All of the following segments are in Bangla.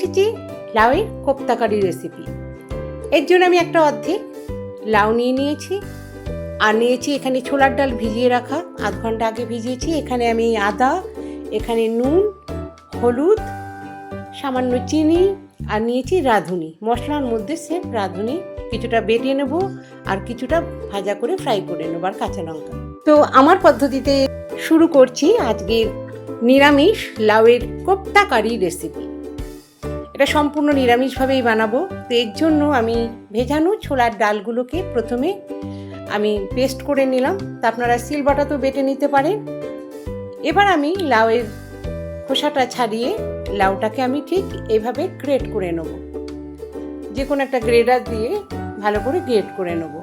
এসেছি লাউয়ের কোপ্তাকারি রেসিপি এর জন্য আমি একটা অর্ধেক লাউ নিয়ে নিয়েছি। আর নিয়েছি এখানে ছোলার ডাল ভিজিয়ে রাখা। আধ ঘণ্টা আগে ভিজিয়েছি। এখানে আমি আদা, এখানে নুন, হলুদ, সামান্য চিনি, আর নিয়েছি রাঁধুনি। মশলার মধ্যে সেম রাঁধুনি। কিছুটা বেটে নেব আর কিছুটা ভাজা করে ফ্রাই করে নেব আর কাঁচা লঙ্কা। তো আমার পদ্ধতিতে শুরু করছি আজকের নিরামিষ লাউয়ের কোপ্তা কারি রেসিপি এটা সম্পূর্ণ নিরামিষভাবেই বানাবো। তো এর জন্য আমি ভেজানো ছোলার ডালগুলোকে প্রথমে আমি পেস্ট করে নিলাম। তা আপনারা সিলবাটা তো বেটে নিতে পারেন। এবার আমি লাউয়ের খোসাটা ছাড়িয়ে লাউটাকে আমি ঠিক এইভাবে গ্রেট করে নেব। যে কোনো একটা গ্রেডার দিয়ে ভালো করে গ্রেট করে নেব।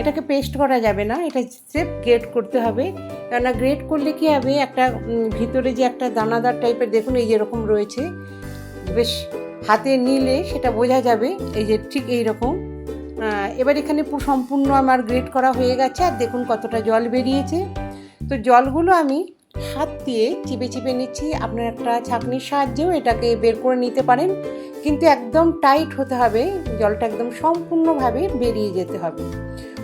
এটাকে পেস্ট করা যাবে না, এটা স্রেফ গ্রেট করতে হবে। কেননা গ্রেট করলে কি হবে? একটা ভিতরে যে একটা দানাদার টাইপের, দেখুন এই যেরকম রয়েছে। বেশ হাতে নিলে সেটা বোঝা যাবে, এই যে ঠিক এই রকম এবার এখানে পু- সম্পূর্ণ আমার গ্রেট করা হয়ে গেছে, আর দেখুন কতটা জল বেরিয়েছে। তো জলগুলো আমি হাত দিয়ে চিপে চিপে নিচ্ছি, আপনার একটা ছাঁকনির সাহায্যেও এটাকে বের করে নিতে পারেন। কিন্তু একদম টাইট হতে হবে, জলটা একদম সম্পূর্ণভাবে বেরিয়ে যেতে হবে।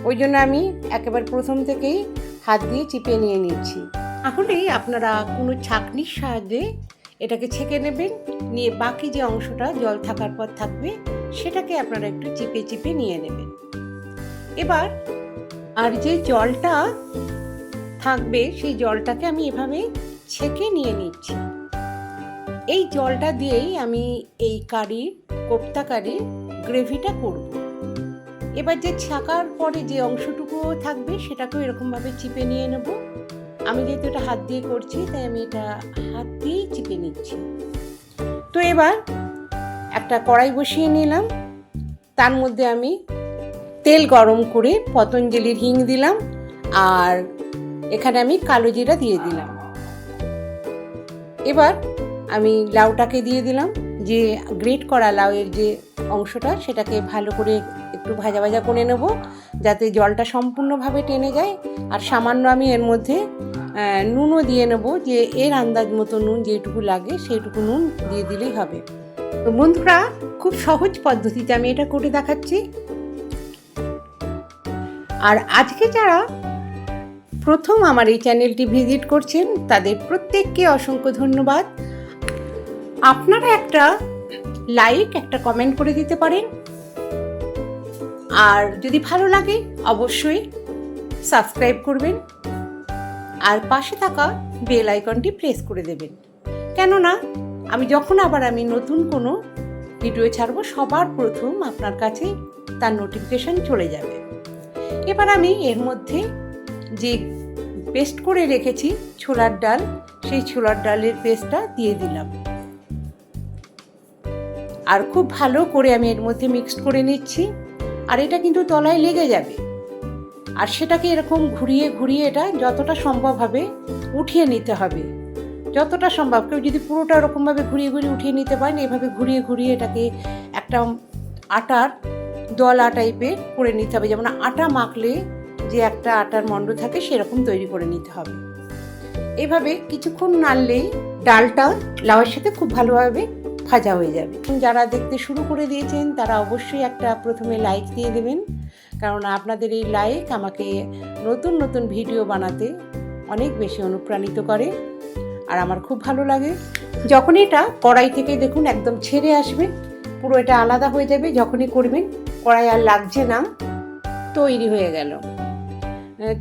ওই জন্য আমি একেবারে প্রথম থেকেই হাত দিয়ে চিপে নিয়ে নিচ্ছি। তাহলেই আপনারা কোনো ছাঁকনির সাহায্যে এটাকে ছেঁকে নেবেন, নিয়ে বাকি যে অংশটা জল থাকার পর থাকবে, সেটাকে আপনারা একটু চিপে চিপে নিয়ে নেবেন। এবার আর যে জলটা থাকবে, সেই জলটাকে আমি এভাবে ছেঁকে নিয়ে নিচ্ছি। এই জলটা দিয়েই আমি এই কারি কোপ্তা কারি গ্রেভিটা করব। এবার যে ছাকার পরে যে অংশটুকু থাকবে, সেটাকেও এরকমভাবে চিপে নিয়ে নেব। আমি যেহেতু এটা হাত দিয়ে করছি, তাই আমি এটা হাত দিয়েই চিপে নিচ্ছি। তো এবার একটা কড়াই বসিয়ে নিলাম। তার মধ্যে আমি তেল গরম করে পতঞ্জলির হিং দিলাম আর এখানে আমি কালো জিরা দিয়ে দিলাম। এবার আমি লাউটাকে দিয়ে দিলাম। যে গ্রেট করা লাউয়ের যে অংশটা, সেটাকে ভালো করে একটু ভাজা ভাজা করে নেব, যাতে জলটা সম্পূর্ণভাবে টেনে যায়। আর সামান্য আমি এর মধ্যে নুনও দিয়ে নেব, যে এর আন্দাজ মতো নুন যেটুকু লাগে সেইটুকু নুন দিয়ে দিলেই হবে। তো বন্ধুরা, খুব সহজ পদ্ধতিতে আমি এটা করে দেখাচ্ছি। আর আজকে যারা প্রথম আমার এই চ্যানেলটি ভিজিট করছেন, তাদের প্রত্যেককে অসংখ্য ধন্যবাদ। আপনারা একটা লাইক, একটা কমেন্ট করে দিতে পারেন। আর যদি ভালো লাগে, অবশ্যই সাবস্ক্রাইব করবেন। আর পাশে থাকা বেল আইকনটি প্রেস করে দেবেন। কেননা, আমি যখন আবার আমি নতুন কোনো ভিডিও ছাড়বো, সবার প্রথম আপনার কাছে তার নোটিফিকেশান চলে যাবে। এবার আমি এর মধ্যে যে পেস্ট করে রেখেছি ছোলার ডাল, সেই ছোলার ডালের পেস্টটা দিয়ে দিলাম। আর খুব ভালো করে আমি এর মধ্যে মিক্সড করে নিচ্ছি। আর এটা কিন্তু তলায় লেগে যাবে। আর সেটাকে এরকম ঘুরিয়ে ঘুরিয়ে এটা যতটা সম্ভব হবে উঠিয়ে নিতে হবে। যতটা সম্ভব। কেউ যদি পুরোটা ওরকমভাবে ঘুরিয়ে ঘুরিয়ে উঠিয়ে নিতে পারেন, এভাবে ঘুরিয়ে ঘুরিয়ে এটাকে একটা আটার দলা টাইপের করে নিতে হবে। যেমন আটা মাখলে যে একটা আটার মণ্ড থাকে সেরকম তৈরি করে নিতে হবে। এভাবে কিছুক্ষণ নাড়লেই ডালটা লাউয়ের সাথে খুব ভালোভাবে ভাজা হয়ে যাবে। যারা দেখতে শুরু করে দিয়েছেন, তারা অবশ্যই একটা প্রথমে লাইক দিয়ে দেবেন। কারণ আপনাদের এই লাইক আমাকে নতুন নতুন ভিডিও বানাতে অনেক বেশি অনুপ্রাণিত করে। আর আমার খুব ভালো লাগে। যখন এটা কড়াই থেকে দেখুন একদম ছেড়ে আসবে, পুরো এটা আলাদা হয়ে যাবে, যখনই করবেন, কড়াই আর লাগছে না, তৈরি হয়ে গেল।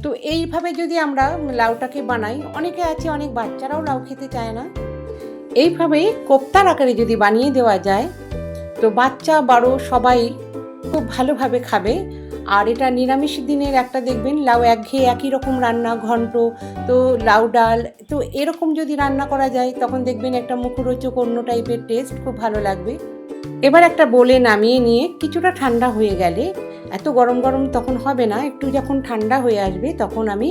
তো এইভাবে যদি আমরা লাউটাকে বানাই, অনেকে আছে, অনেক বাচ্চারাও লাউ খেতে চায় না। এইভাবে কোপ্তার আকারে যদি বানিয়ে দেওয়া যায়, তো বাচ্চা, বড় সবাই খুব ভালোভাবে খাবে। আর এটা নিরামিষ দিনের একটা দেখবেন, লাউ একঘেয়ে একই রকম রান্না, ঘন্ট, তো লাউ ডাল, তো এরকম যদি রান্না করা যায়, তখন দেখবেন একটা মুখরোচক অন্য টাইপের টেস্ট খুব ভালো লাগবে। এবার একটা বলে নামিয়ে নিয়ে কিছুটা ঠান্ডা হয়ে গেলে, এত গরম গরম তখন হবে না, একটু যখন ঠান্ডা হয়ে আসবে তখন আমি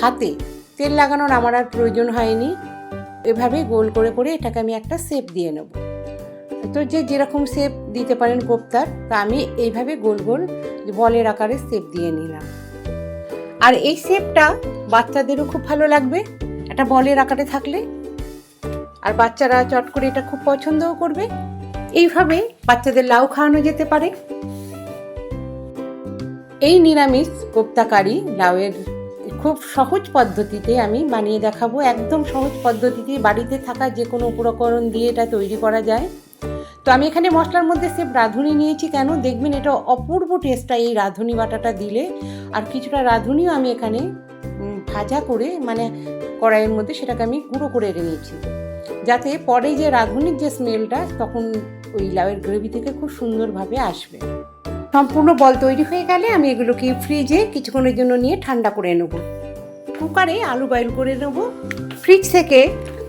হাতে তেল লাগানোর আমার আর প্রয়োজন হয়নি। এভাবে গোল করে করে এটাকে আমি একটা শেপ দিয়ে নেব। তো যে যেরকম শেপ দিতে পারেন কোপ্তার, তা আমি এইভাবে গোল গোল বলের আকারে শেপ দিয়ে নিলাম। আর এই শেপটা বাচ্চাদেরও খুব ভালো লাগবে, একটা বলের আকারে থাকলে। আর বাচ্চারা চট করে এটা খুব পছন্দও করবে। এইভাবে বাচ্চাদের লাউ খাওয়ানো যেতে পারে। এই নিরামিষ কোপ্তা কারি লাউয়ের খুব সহজ পদ্ধতিতে আমি বানিয়ে দেখাবো। একদম সহজ পদ্ধতিতে বাড়িতে থাকা যে কোনো উপকরণ দিয়ে এটা তৈরি করা যায়। তো আমি এখানে মশলার মধ্যে সে রাঁধুনি নিয়েছি কেন? দেখবেন এটা অপূর্ব টেস্টটা এই রাঁধুনি বাটাটা দিলে। আর কিছুটা রাঁধুনিও আমি এখানে ভাজা করে মানে কড়াইয়ের মধ্যে সেটাকে আমি গুঁড়ো করে নিয়েছি। যাতে পরে যে রাঁধুনির যে স্মেলটা তখন ওই লাউয়ের গ্রেভি থেকে খুব সুন্দরভাবে আসবে। সম্পূর্ণ বল তৈরি হয়ে গেলে আমি এগুলোকে ফ্রিজে কিছুক্ষণের জন্য নিয়ে ঠান্ডা করে নেব। কুকারে আলু বয়েল করে নেব। ফ্রিজ থেকে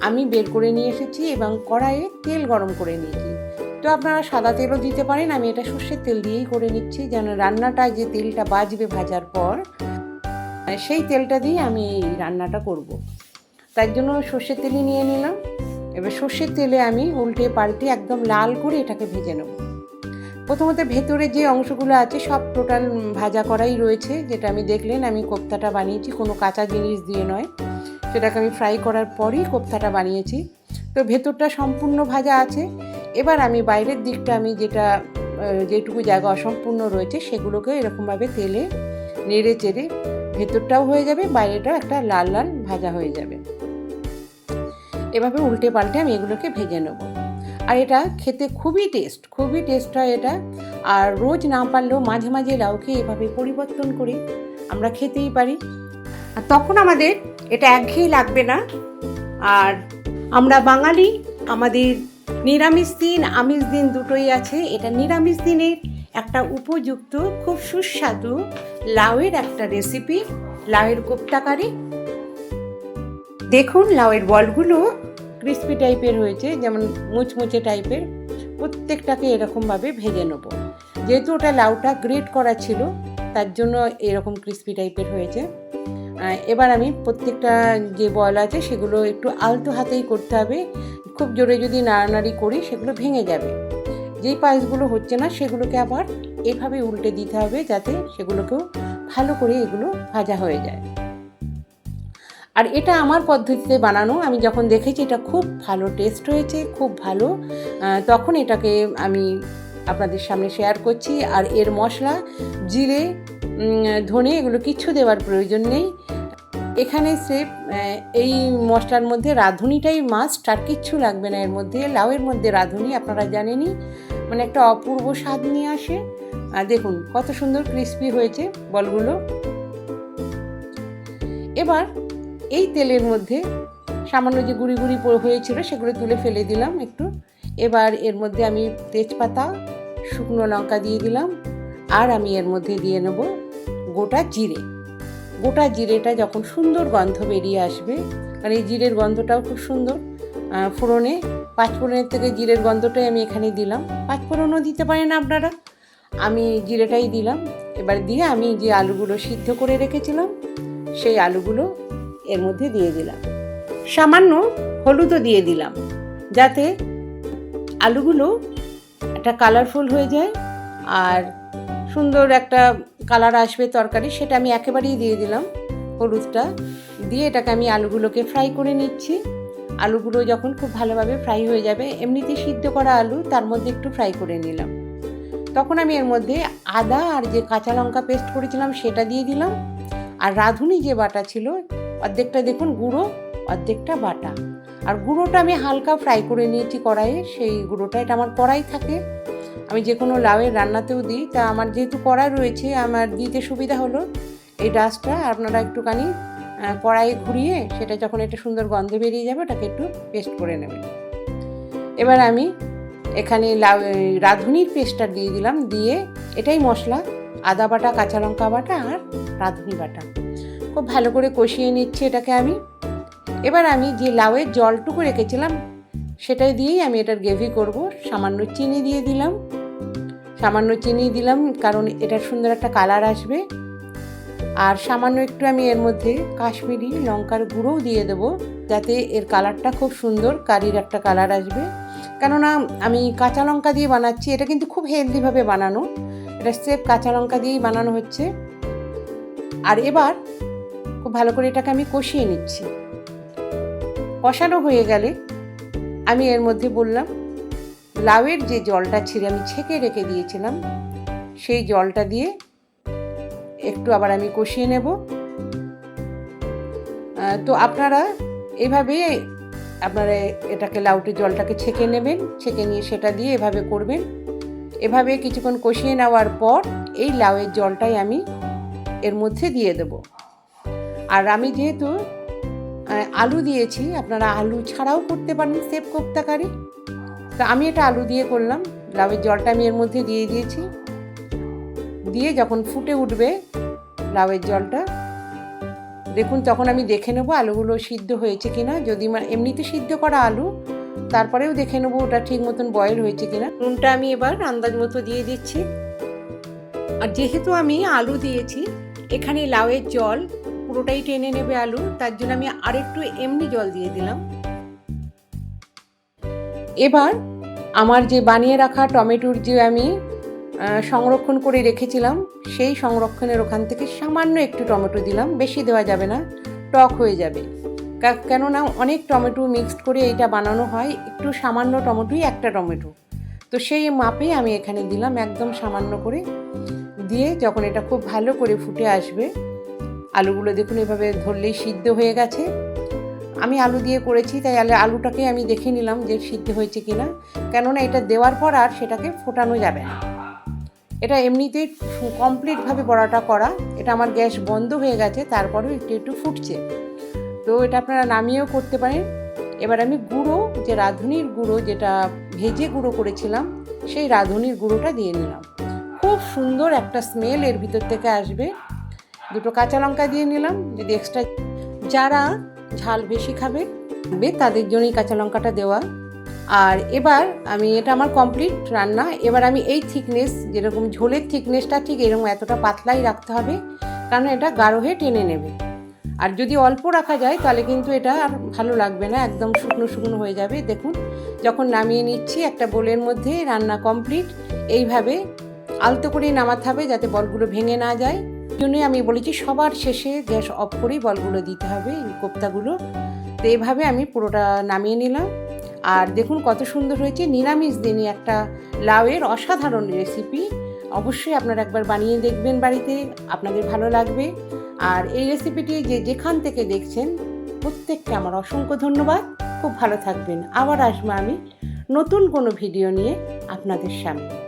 আমি বের করে নিয়ে এসেছি এবং কড়াইয়ে তেল গরম করে নিয়েছি। তো আপনারা সাদা তেলও দিতে পারেন। আমি এটা সর্ষের তেল দিয়েই করে নিচ্ছি। যেন রান্নাটা যে তেলটা বাজবে ভাজার পর সেই তেলটা দিয়ে আমি এই রান্নাটা করব। তার জন্য সর্ষের তেলই নিয়ে নিলাম। এবার সর্ষের তেলে আমি উল্টে পাল্টে একদম লাল করে এটাকে ভেজে নেব। প্রথমত ভেতরে যে অংশগুলো আছে, সব টোটাল ভাজা করাই রয়েছে। যেটা আমি দেখলেন, আমি কোপ্তাটা বানিয়েছি। কোনো কাঁচা জিনিস দিয়ে নয়। সেটাকে আমি ফ্রাই করার পরই কোপ্তাটা বানিয়েছি। তো ভেতরটা সম্পূর্ণ ভাজা আছে। এবার আমি বাইরের দিকটা আমি যেটা যেটুকু জায়গা অসম্পূর্ণ রয়েছে সেগুলোকে এরকমভাবে তেলে নেড়ে চেড়ে ভেতরটাও হয়ে যাবে, বাইরেটাও একটা লাল লাল ভাজা হয়ে যাবে। এভাবে উল্টে পাল্টে আমি এগুলোকে ভেজে নেব। আর এটা খেতে খুবই টেস্ট খুবই টেস্ট হয় এটা। আর রোজ না পারলেও মাঝে মাঝে লাউকে এভাবে পরিবর্তন করে আমরা খেতেই পারি। আর তখন আমাদের এটা একঘেয়ে লাগবে না। আর আমরা বাঙালি, আমাদের নিরামিষ দিন, আমিষ দিন দুটোই আছে। এটা নিরামিষ দিনের একটা উপযুক্ত, খুব সুস্বাদু লাউয়ের একটা রেসিপি লাউয়ের কোপ্তাকারি দেখুন লাউয়ের বলগুলো ক্রিস্পি টাইপের হয়েছে, যেমন মুচমুচে টাইপের প্রত্যেকটাকে এরকমভাবে ভেজে নেব। যেহেতু ওটা লাউটা গ্রেট করা ছিল, তার জন্য এরকম ক্রিস্পি টাইপের হয়েছে। এবার আমি প্রত্যেকটা যে বল আছে সেগুলো একটু আলতো হাতেই করতে হবে। খুব জোরে যদি নাড়ানাড়ি করি সেগুলো ভেঙে যাবে। যেই পায়েসগুলো হচ্ছে না সেগুলোকে আবার এভাবে উল্টে দিতে হবে যাতে সেগুলোকেও ভালো করে এগুলো ভাজা হয়ে যায়। আর এটা আমার পদ্ধতিতে বানানো। আমি যখন দেখেছি এটা খুব ভালো টেস্ট হয়েছে, খুব ভালো। তখন এটাকে আমি আপনাদের সামনে শেয়ার করছি। আর এর মশলা, জিরে ধনে এগুলো কিচ্ছু দেওয়ার প্রয়োজন নেই। এখানে স্রেফ এই মশলার মধ্যে রাঁধুনিটাই মাস্ট আর কিচ্ছু লাগবে না এর মধ্যে। লাউয়ের মধ্যে রাঁধুনি, আপনারা জানেনই মানে একটা অপূর্ব স্বাদ নিয়ে আসে। আর দেখুন, কত সুন্দর ক্রিস্পি হয়েছে বলগুলো। এবার এই তেলের মধ্যে সামান্য যে গুঁড়ি গুঁড়ি হয়েছিল সেগুলো তুলে ফেলে দিলাম একটু। এবার এর মধ্যে আমি তেজপাতা, শুকনো লঙ্কা দিয়ে দিলাম। আর আমি এর মধ্যে দিয়ে নেব গোটা জিরে। গোটা জিরেটা যখন সুন্দর গন্ধ বেরিয়ে আসবে কারণ এই জিরের গন্ধটাও খুব সুন্দর ফোড়নে, পাঁচফোড়নের থেকে জিরের গন্ধটাই আমি এখানে দিলাম। পাঁচফোড়নও দিতে পারেন আপনারা। আমি জিরেটাই দিলাম। এবার দিয়ে আমি যে আলুগুলো সিদ্ধ করে রেখেছিলাম, সেই আলুগুলো এর মধ্যে দিয়ে দিলাম। সামান্য হলুদও দিয়ে দিলাম, যাতে আলুগুলো একটা কালারফুল হয়ে যায়, আর সুন্দর একটা কালার আসবে তরকারি, সেটা আমি একেবারেই দিয়ে দিলাম হলুদটা। দিয়ে এটাকে আমি আলুগুলোকে ফ্রাই করে নিচ্ছি। আলুগুলো যখন খুব ভালোভাবে ফ্রাই হয়ে যাবে, এমনিতে সিদ্ধ করা আলু, তার মধ্যে একটু ফ্রাই করে নিলাম। তখন আমি এর মধ্যে আদা আর যে কাঁচা লঙ্কা পেস্ট করেছিলাম, সেটা দিয়ে দিলাম। আর রাঁধুনি যে বাটা ছিল, অর্ধেকটা দেখুন গুঁড়ো, অর্ধেকটা বাটা। আর গুঁড়োটা আমি হালকা ফ্রাই করে নিয়েছি কড়াইয়ে, সেই গুঁড়োটা, এটা আমার কড়াই থাকে। আমি যে কোনো লাউয়ের রান্নাতেও দিই। তা আমার যেহেতু কড়াই রয়েছে আমার দিতে সুবিধা হলো এই ডাস্টটা আপনারা একটুখানি আহ, কড়াইয়ে ঘুরিয়ে সেটা যখন একটা সুন্দর গন্ধ বেরিয়ে যাবে ওটাকে একটু পেস্ট করে নেবেন। এবার আমি এখানে লাউ রাঁধুনির পেস্টটা দিয়ে দিলাম। দিয়ে এটাই মশলা আদা বাটা কাঁচা লঙ্কা বাটা আর রাঁধুনি বাটা। খুব ভালো করে কষিয়ে নিচ্ছি এটাকে আমি। এবার আমি যে লাউয়ের জলটুকু রেখেছিলাম সেটাই দিয়েই আমি এটার গ্রেভি করব। সামান্য চিনি দিয়ে দিলাম। সামান্য চিনি দিলাম, কারণ এটার সুন্দর একটা কালার আসবে। আর সামান্য একটু আমি এর মধ্যে কাশ্মীরি লঙ্কার গুঁড়োও দিয়ে দেবো, যাতে এর কালারটা খুব সুন্দর, কারির একটা কালার আসবে। কেননা আমি কাঁচা লঙ্কা দিয়ে বানাচ্ছি, এটা কিন্তু খুব হেলদিভাবে বানানো। এটা স্রেফ কাঁচা লঙ্কা দিয়েই বানানো হচ্ছে। আর এবার খুব ভালো করে এটাকে আমি কষিয়ে নিচ্ছি। কষানো হয়ে গেলে আমি এর মধ্যে বললাম লাউয়ের যে জলটা ছিঁড়ে আমি ছেঁকে রেখে দিয়েছিলাম, সেই জলটা দিয়ে একটু আবার আমি কষিয়ে নেব। তো আপনারা এভাবে আপনারা এটাকে লাউটির জলটাকে ছেঁকে নেবেন, ছেঁকে নিয়ে সেটা দিয়ে এভাবে করবেন। এভাবে কিছুক্ষণ কষিয়ে নেওয়ার পর এই লাউয়ের জলটাই আমি এর মধ্যে দিয়ে দেব। আর আমি যেহেতু আলু দিয়েছি, আপনারা আলু ছাড়াও করতে পারেন সেপ কোপ্তাকারি। তো আমি এটা আলু দিয়ে করলাম। লাউয়ের জলটা আমি এর মধ্যে দিয়ে দিয়েছি। দিয়ে যখন ফুটে উঠবে লাউয়ের জলটা, দেখুন তখন আমি দেখে নেব আলুগুলো সিদ্ধ হয়েছে কিনা। যদি মা- এমনিতে সিদ্ধ করা আলু, তারপরেও দেখে নেব ওটা ঠিক মতন বয়েল হয়েছে কিনা। নুনটা আমি এবার আন্দাজ মতো দিয়ে দিচ্ছি। আর যেহেতু আমি আলু দিয়েছি, এখানে লাউয়ের জল পুরোটাই টেনে নেবে আলু, তার জন্য আমি আরেকটু এমনি জল দিয়ে দিলাম। এবার আমার যে বানিয়ে রাখা টমেটোর যে আমি সংরক্ষণ করে রেখেছিলাম, সেই সংরক্ষণের ওখান থেকে সামান্য একটু টমেটো দিলাম, বেশি দেওয়া যাবে না, টক হয়ে যাবে। কেননা অনেক টমেটো মিক্সড করে এইটা বানানো হয়, একটু সামান্য টমেটোই একটা টমেটো। তো সেই মাপে আমি এখানে দিলাম একদম সামান্য করে, দিয়ে যখন এটা খুব ভালো করে ফুটে আসবে, আলুগুলো দেখুন এভাবে ধরলেই সিদ্ধ হয়ে গেছে। আমি আলু দিয়ে করেছি, তাই আলু- আলুটাকে আমি দেখে নিলাম যে সিদ্ধ হয়েছে কিনা। কেননা এটা দেওয়ার পর আর সেটাকে ফোটানো যাবে না। এটা এমনিতেই কমপ্লিটভাবে বড়াটা করা। এটা আমার গ্যাস বন্ধ হয়ে গেছে, তারপরেও একটু একটু ফুটছে। তো এটা আপনারা নামিয়েও করতে পারেন। এবার আমি গুঁড়ো, যে রাঁধুনির গুঁড়ো যেটা ভেজে গুঁড়ো করেছিলাম, সেই রাঁধুনির গুঁড়োটা দিয়ে নিলাম। খুব সুন্দর একটা স্মেল এর ভিতর থেকে আসবে। দুটো কাঁচা লঙ্কা দিয়ে নিলাম, যদি এক্সট্রা যারা ঝাল বেশি খাবে তাদের জন্যই কাঁচা লঙ্কাটা দেওয়া। আর এবার আমি, এটা আমার কমপ্লিট রান্না। এবার আমি এই থিকনেস যেরকম ঝোলের থিকনেসটা ঠিক এরকম এতটা পাতলাই রাখতে হবে কারণ এটা গাঢ় হয়ে টেনে নেবে। আর যদি অল্প রাখা যায়, তাহলে কিন্তু এটা আর ভালো লাগবে না, একদম শুকনো শুকনো হয়ে যাবে। দেখুন, যখন নামিয়ে নিচ্ছি একটা বোলের মধ্যে রান্না কমপ্লিট এইভাবে আলতো করেই নামাতে হবে যাতে বলগুলো ভেঙে না যায়। জন্যই আমি বলেছি সবার শেষে গ্যাস অফ করেই বলগুলো দিতে হবে, এই কোপ্তাগুলো। তো এইভাবে আমি পুরোটা নামিয়ে নিলাম। আর দেখুন কত সুন্দর হয়েছে। নিরামিষ দিনই একটা লাউয়ের অসাধারণ রেসিপি। অবশ্যই আপনারা একবার বানিয়ে দেখবেন বাড়িতে, আপনাদের ভালো লাগবে। আর এই রেসিপিটি যে যেখান থেকে দেখছেন, প্রত্যেককে আমার অসংখ্য ধন্যবাদ। খুব ভালো থাকবেন। আবার আসব আমি নতুন কোনো ভিডিও নিয়ে আপনাদের সামনে।